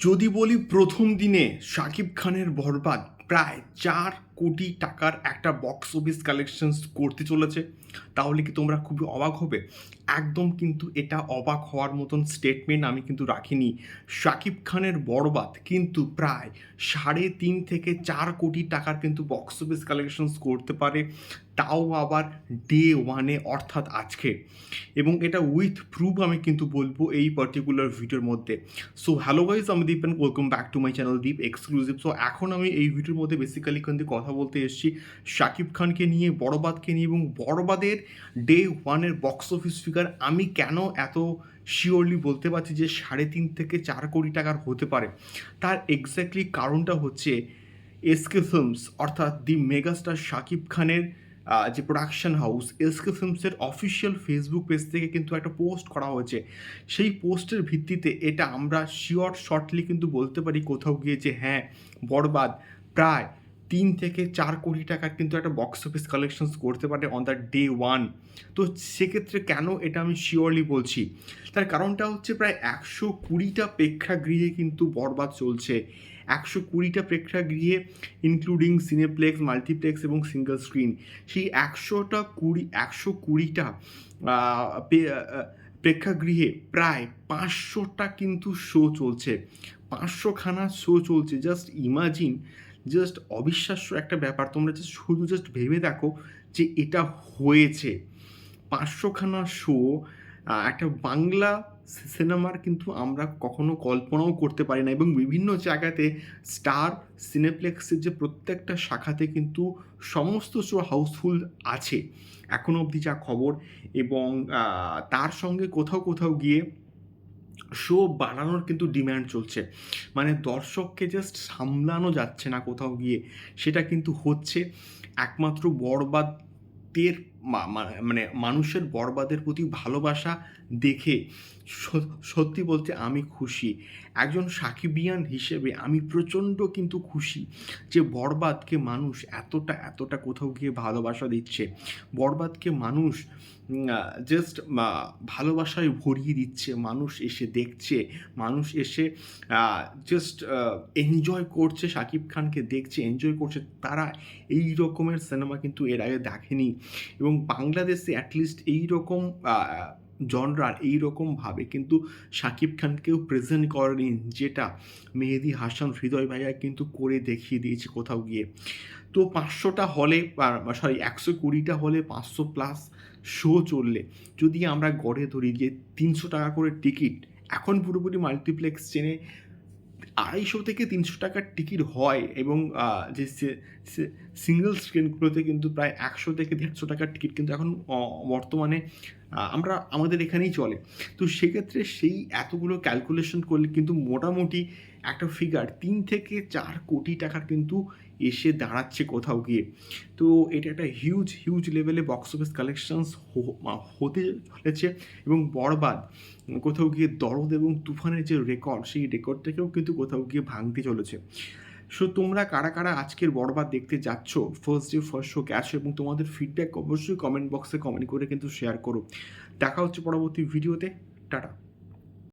যদি বলি প্রথম দিনে শাকিব খানের বরবাদ প্রায় চার কোটি টাকার একটা বক্স অফিস কালেকশন করতে চলেছে। তাহলে কি তোমরা খুবই অবাক হবে? একদম কিন্তু এটা অবাক হওয়ার মতন স্টেটমেন্ট আমি কিন্তু রাখিনি। শাকিব খানের বরবাদ কিন্তু প্রায় সাড়ে তিন থেকে চার কোটি টাকার কিন্তু বক্স অফিস কালেকশনস করতে পারে। তাও আবার ডে ওয়ানে অর্থাৎ আজকে। এবং এটা উইথ প্রুফ আমি কিন্তু বলব এই পার্টিকুলার ভিডিওর মধ্যে। সো হ্যালো গাইজ আমি Deep and welcome back to my channel Deep exclusive so এখন আমি এই ভিডিওর মধ্যে বেসিক্যালি কিন্তু কথা বলতে এসেছি। শাকিব খানকে নিয়ে, বড়বাদকে নিয়ে এবং বড়বাদের ডে ওয়ানের বক্স অফিস ফিগার আমি কেন এত শিওরলি বলতে পারছি যে সাড়ে তিন থেকে চার কোটি টাকার হতে পারে? তার এক্স্যাক্টলি কারণটা হচ্ছে এসকে ফিল্মস অর্থাৎ দি মেগাস্টার শাকিব খানের যে প্রোডাকশন হাউস এসকে ফিল্মসের অফিসিয়াল ফেসবুক পেজ থেকে কিন্তু একটা পোস্ট করা হয়েছে। সেই পোস্টের ভিত্তিতে এটা আমরা শিওর শর্টলি কিন্তু বলতে পারি কোথাও গিয়ে যে হ্যাঁ বরবাদ প্রায় তিন থেকে চার কোটি টাকার কিন্তু একটা বক্স অফিস কালেকশনস করতে পারে অন দ্য ডে ওয়ান তো সেক্ষেত্রে কেন এটা আমি শিওরলি বলছি? তার কারণটা হচ্ছে প্রায় একশো কুড়িটা প্রেক্ষাগৃহে কিন্তু বরবাদ চলছে। একশো কুড়িটা প্রেক্ষাগৃহে ইনক্লুডিং সিনেপ্লেক্স মাল্টিপ্লেক্স এবং সিঙ্গেল স্ক্রিন সেই একশোটা কুড়ি, একশো কুড়িটা প্রেক্ষাগৃহে প্রায় পাঁচশোটা কিন্তু শো চলছে। পাঁচশোখানা শো চলছে। জাস্ট ইমাজিন জাস্ট অবিশ্বাস্য একটা ব্যাপার। তোমরা জাস্ট শুধু জাস্ট ভেবে দেখো যে এটা হয়েছে। পাঁচশোখানা শো একটা বাংলা সিনেমার কিন্তু আমরা কখনো কল্পনাও করতে পারি না এবং বিভিন্ন জায়গাতে স্টার সিনেপ্লেক্সের যে প্রত্যেকটা শাখাতে কিন্তু সমস্ত শো হাউসফুল আছে। এখনও অবধি যা খবর এবং তার সঙ্গে কোথাও কোথাও গিয়ে শো বানানোর কিন্তু ডিম্যান্ড চলছে। মানে দর্শককে জাস্ট সামলানো যাচ্ছে না কোথাও গিয়ে। সেটা কিন্তু হচ্ছে একমাত্র বরবাদের মানে মানুষের বরবাদের প্রতি ভালোবাসা দেখে সত্যি বলতে আমি খুশি। একজন সাকিবিয়ান হিসেবে আমি প্রচণ্ড কিন্তু খুশি যে বরবাদকে মানুষ এতটা এতটা কোথাও গিয়ে ভালোবাসা দিচ্ছে। বরবাদকে মানুষ জাস্ট ভালোবাসায় ভরিয়ে দিচ্ছে। মানুষ এসে দেখছে, মানুষ এসে জাস্ট এনজয় করছে শাকিব খানকে দেখছে এনজয় করছে। তারা এই রকমের সিনেমা কিন্তু এর আগে দেখেনি। এবং বাংলাদেশে অ্যাটলিস্ট এই রকম জনরার এই রকমভাবে কিন্তু শাকিব খানকেও প্রেজেন্ট করেনি যেটা মেহেদি হাসান, হৃদয় ভাইয়া কিন্তু করে দেখিয়ে দিয়েছে কোথাও গিয়ে। তো পাঁচশোটা হলে সরি একশো কুড়িটা হলে পাঁচশো প্লাস শো চললে। যদি আমরা গড়ে ধরি যে তিনশো টাকা করে টিকিট এখন পুরোপুরি মাল্টিপ্লেক্স চেনে আড়াইশো থেকে তিনশো টাকার টিকিট হয় এবং যে সিঙ্গেল স্ক্রিনগুলোতে কিন্তু প্রায় একশো থেকে দেড়শো টাকার টিকিট কিন্তু এখন বর্তমানে আমরা আমাদের এখানেই চলে। তো সেক্ষেত্রে সেই এতগুলো ক্যালকুলেশন করলে কিন্তু মোটামুটি একটা ফিগার তিন থেকে চার কোটি টাকার কিন্তু এসে দাঁড়াচ্ছে কোথাও গিয়ে। তো এটা একটা হিউজ হিউজ লেভেলে বক্স অফিস কালেকশনস হতে চলেছে এবং বরবাদ। কোথাও গিয়ে দরদ এবং তুফানের যে রেকর্ড সেই রেকর্ডটাকেও কিন্তু কোথাও গিয়ে ভাঙতে চলেছে। সো তোমরা কারা কারা আজকের বরবাদ দেখতে যাচ্ছ first day first show cash এবং তোমাদের ফিডব্যাক অবশ্যই কমেন্ট বক্সে কমেন্ট করে কিন্তু শেয়ার করো। দেখা হচ্ছে পরবর্তী ভিডিওতে টাটা।